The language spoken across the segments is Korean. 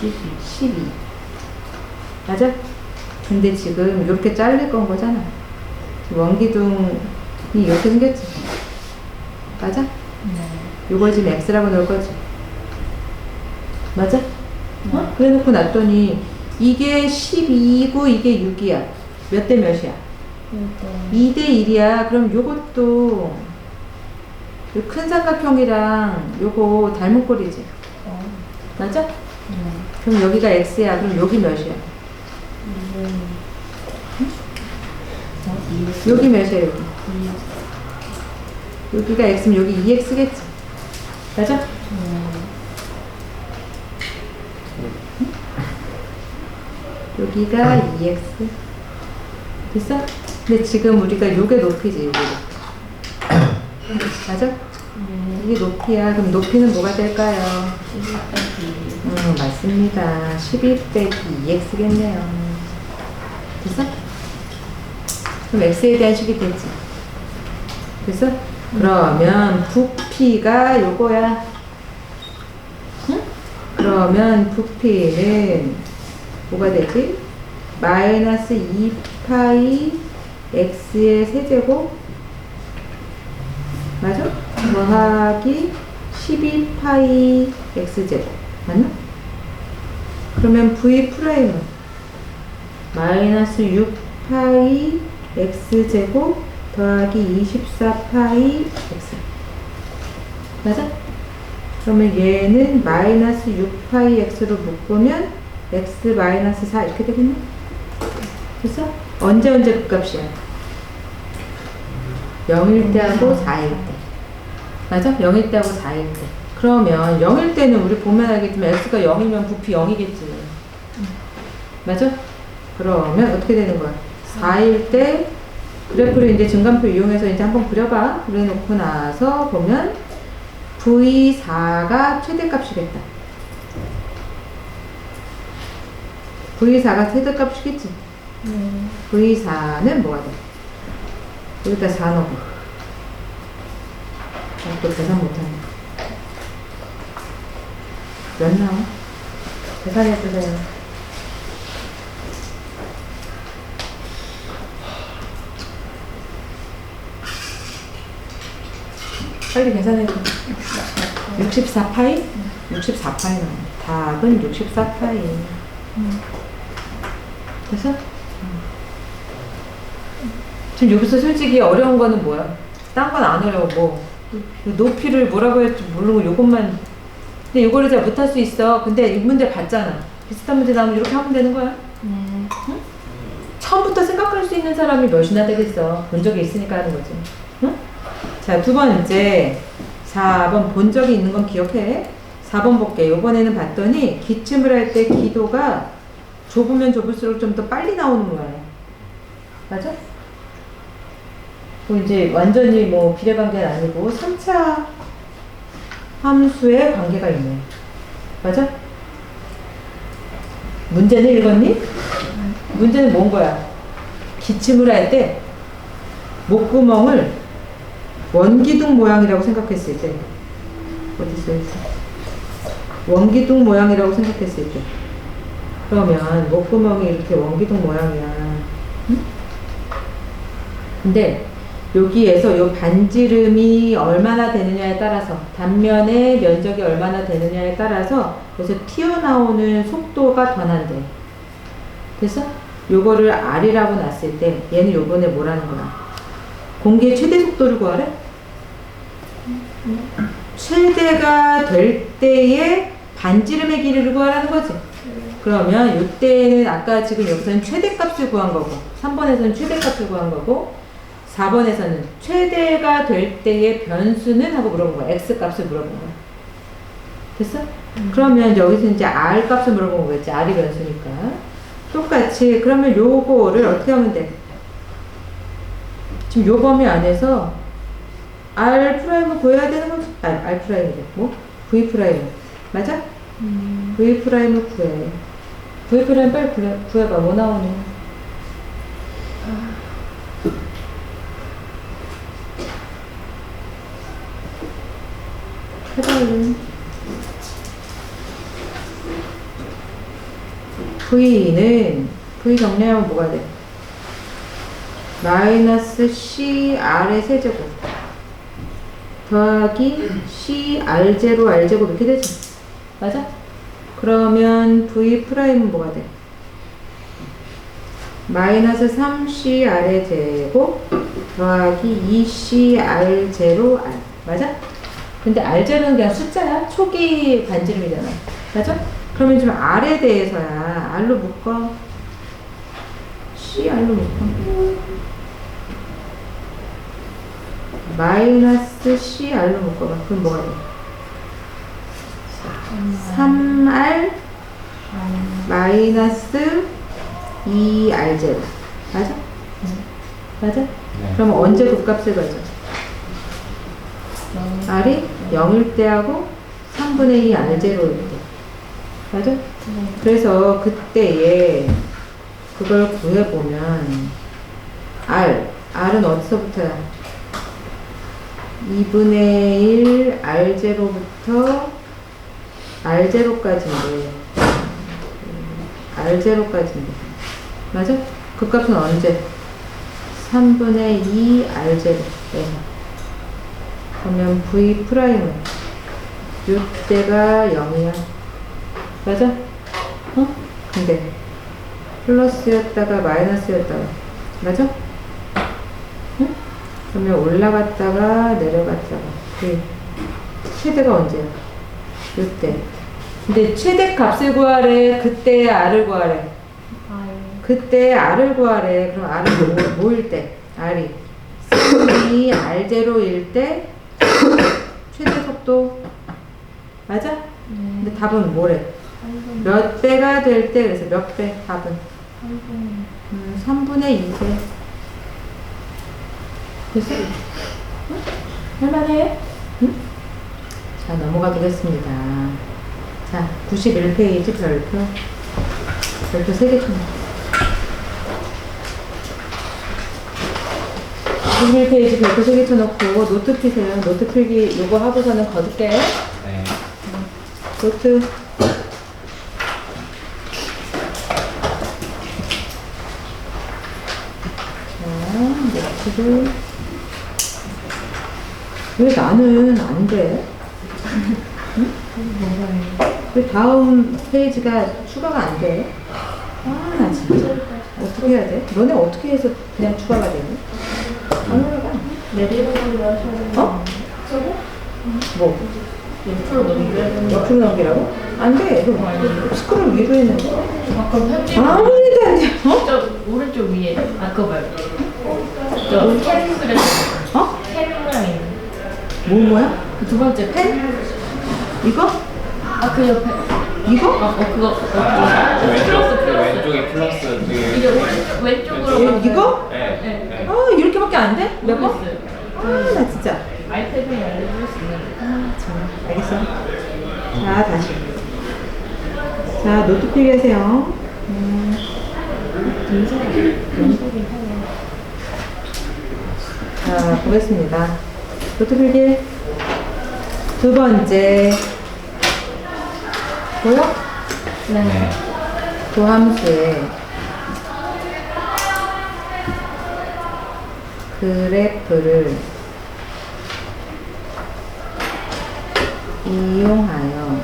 12. 12. 맞아? 근데 지금 이렇게 잘릴 건 거잖아. 원기둥이 이렇게 생겼지. 맞아? 네. 요걸 지금 X라고 넣을 거지. 맞아? 어? 그래 놓고 놨더니 이게 12고 이게 6이야. 몇 대 몇이야? 이거 2대 1이야. 그럼 요것도 요큰 삼각형이랑 요거 닮은 꼴이지. 어. 맞아? 네. 그럼 여기가 X야. 그럼 여기 몇이야? 여기 몇이야, 여기? 이 여기가 X면 여기 2X겠지. 맞아? 네. 여기가 2X. 됐어? 근데 지금 우리가 요게 높이지, 요게. 맞아? 네. 이게 높이야. 그럼 높이는 뭐가 될까요? 12 빼기 음, 맞습니다. 12 빼기 2x겠네요. 됐어? 그럼 x에 대한 식이 됐지? 됐어? 그러면 부피가 요거야. 응? 그러면 부피는 뭐가 되지? 마이너스 2파이 x의 세제곱 맞아? 더하기 12파이 x제곱 맞나? 그러면 v 프라임은 마이너스 6파이 x제곱 더하기 24파이 x 맞아? 그러면 얘는 마이너스 6파이 x로 묶으면 x 마이너스 4 이렇게 되겠네? 됐어? 언제 언제 그 값이야? 0일 때하고 4일 때 맞아? 0일 때하고 4일 때 그러면 0일 때는 우리 보면 알겠지만 x가 0이면 부피 0이겠지 맞아? 그러면 어떻게 되는 거야? 4일 때 그래프를 이제 증간표 이용해서 이제 한번 그려봐 그래 놓고 나서 보면 V4가 최대값이겠다 V4가 최대값이겠지 네. V4는 뭐가 돼? 여기다 4 넣어. 아, 또 계산 못하네. 몇 나와? 계산해 주세요. 빨리 계산해 줘. 64파이? 64파이 나와. 답은 64파이. 됐어? 지금 여기서 솔직히 어려운 거는 뭐야? 딴 건 안 어려워 뭐 높이를 뭐라고 할지 모르고 요것만. 근데 이거를 잘 못할 수 있어. 근데 이 문제 봤잖아. 비슷한 문제 나오면 이렇게 하면 되는 거야. 네. 처음부터 생각할 수 있는 사람이 몇이나 되겠어. 본 적이 있으니까 하는 거지. 응? 자두 번째 4번 본 적이 있는 건 기억해. 4번 볼게. 요번에는 봤더니 기침을 할 때 기도가 좁으면 좁을수록 좀 더 빨리 나오는 거야. 맞아? 뭐 이제 완전히 뭐 비례관계는 아니고 3차 함수의 관계가 있네. 맞아? 문제는 읽었니? 문제는 뭔 거야? 기침을 할 때 목구멍을 원기둥 모양이라고 생각했을 때 어디 써 있어? 원기둥 모양이라고 생각했을 때 그러면 목구멍이 이렇게 원기둥 모양이야. 응? 근데 여기에서 요 반지름이 얼마나 되느냐에 따라서 단면의 면적이 얼마나 되느냐에 따라서 그래서 튀어나오는 속도가 변한대. 됐어? 요거를 R이라고 놨을 때 얘는 요번에 뭐라는 거야? 공기의 최대 속도를 구하래? 최대가 될 때의 반지름의 길이를 구하라는 거지. 그러면 이때는 아까 지금 여기서는 최대값을 구한 거고 3번에서는 최대값을 구한 거고 4번에서는 최대가 될 때의 변수는 하고 물어본 거야. x값을 물어본 거야. 됐어? 그러면 여기서 이제 r 값을 물어본 거겠지. r이 변수니까. 똑같이 그러면 요거를 어떻게 하면 돼? 지금 요 범위 안에서 r 프라임을 구해야 되는 거지. 아, r 프라임이래. 뭐? v 프라임. 맞아? 음. v 프라임을 구해. v 프라임 빨리 구해, 구해봐. 뭐 나오니? 해봐 얼른. V는 V 정리하면 뭐가 돼? 마이너스 CR의 세제곱 더하기 CR0 R제곱 이렇게 되지 맞아? 그러면 V 프라임은 뭐가 돼? 마이너스 3CR의 제곱 더하기 2CR0 R 맞아? 근데 R0는 그냥 숫자야 초기 반지름이잖아 맞아? 그러면 지금 R에 대해서야 R로 묶어 CR로 묶어 마이너스 CR로 묶어봐 그럼 뭐가 돼? 3R 마이너스 2R0 맞아? 맞아? 네. 그럼 언제 극값을 가져? R이 0일 때하고 3분의 2 R0일 때 맞아? 그래서 그때에 그걸 구해보면 R R은 어디서부터야? 2분의 1 R0부터 R0까지인데 R0까지인데 맞아? 그 값은 언제? 3분의 2 R0 네. 그러면 V 프라임은 이때가 0이야 맞아? 어? 근데 플러스였다가 마이너스였다가 맞아? 응? 그러면 올라갔다가 내려갔다가 그 최대가 언제야? 이때 근데 최대 값을 구하래 그때 R을 구하래 알. 그때 R을 구하래 그럼 R은 뭐, 뭐일 때? R이 3이 R0일 때 속도 맞아? 네. 근데 답은 뭐래? 3분. 몇 배가 될 때 그래서 몇 배? 답은 3분. 음, 3분의 2배 됐어? 응? 할만해? 응? 자 넘어가 보겠습니다 자 91페이지 별표 별표 3개 쳐 91페이지 별표 3개 쳐놓고 노트 피세요 노트 필기 요거 하고서는 거둘게요 네. 노트 자, 노트를 왜 나는 안 돼? 왜 다음 페이지가 추가가 안 돼? 아, 나 진짜. 어떻게 해야 돼? 너네 어떻게 해서 그냥 추가가 되니? 어? 뭐? 옆으로 넘기라고? 안 돼. 이거 스크롤 위로 했는데. 아, 그럼. 아무리도 안 돼. 어? 저 오른쪽 위에. 아, 그거 말고. 저 그랬어. 어? 캐릭 모양 있는. 뭐 뭐야? 그두 번째 펜? 이거? 아, 그 옆에. 이거? 어, 어 그거. 어, 그거. 왼쪽, 플러스, 플러스. 왼쪽에 플러스 그 이게 왼쪽, 왼쪽으로. 이- 가면- 이거? 네. 네. 네. 아 이렇게밖에 안 돼? 몇 번? 모르겠어요. 아나 진짜. 아이패드에 알려줄 수 있는데. 아. 알겠어. 자 다시. 자 노트 필기하세요. 음, 연속이, 연속이 하네. 자 보겠습니다. 노트 필기. 두 번째. 보여? 네. 도함수의 그래프를 이용하여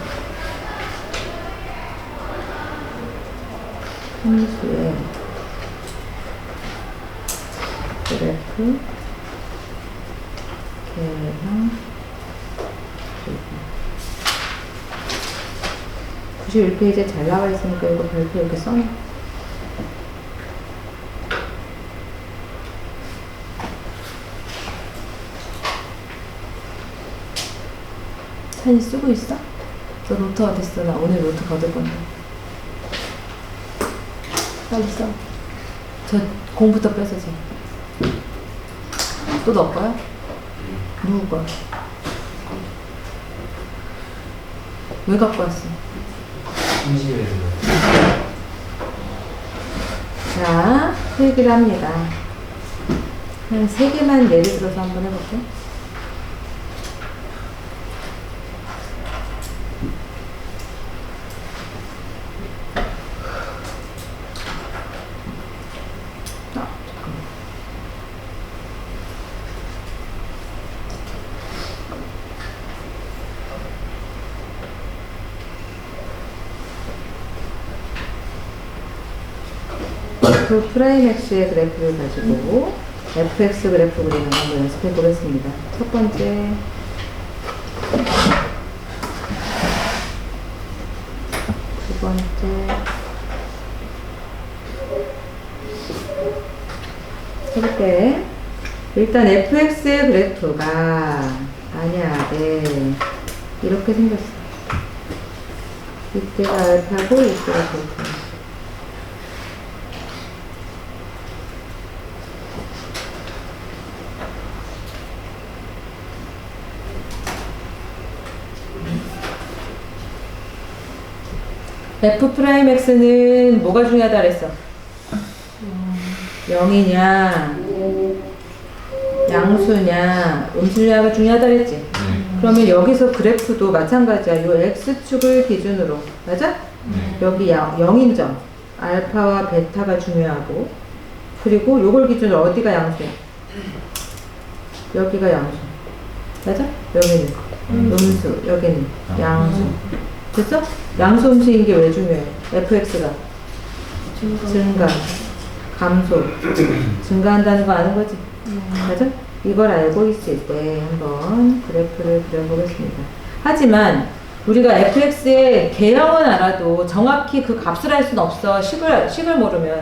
함수의 그래프 계량 91페이지에 잘 나와 있으니까 이거 별표 이렇게 써놔. 찬이 쓰고 있어? 너 노트 어딨어? 나 오늘 노트 거둘 건데. 빨리 써. 저 공부터 뺏어 쟤. 또너 거야? 누구 거야? 왜 갖고 왔어? 자, 필기를 합니다. 한 세 개만 예를 들어서 한번 해볼게. F 프라임 X의 그래프를 가지고 fx 그래프 그리는 거 한번 연습해 보겠습니다. 첫 번째. 두 번째. 해볼게. 일단 fx의 그래프가 만약에 이렇게 생겼어. 이때가 알파고 이때가 베타. F 프라임 x는 뭐가 중요하다 그랬어? 0이냐, 양수냐, 음수냐가 중요하다 그랬지? 네. 그러면 여기서 그래프도 마찬가지야. 요 x축을 기준으로. 맞아? 네. 여기 야, 0인 점. 알파와 베타가 중요하고. 그리고 요걸 기준으로 어디가 양수야? 여기가 양수. 맞아? 여기는 음수. 여기는 양수. 됐어? 양수 음수인 게 왜 중요해? fx가 증가, 감소, 증가한다는 거 아는 거지? 맞아? 이걸 알고 있을 때 한번 그래프를 그려보겠습니다. 하지만 우리가 fx의 개형은 알아도 정확히 그 값을 알 수는 없어. 식을, 식을 모르면.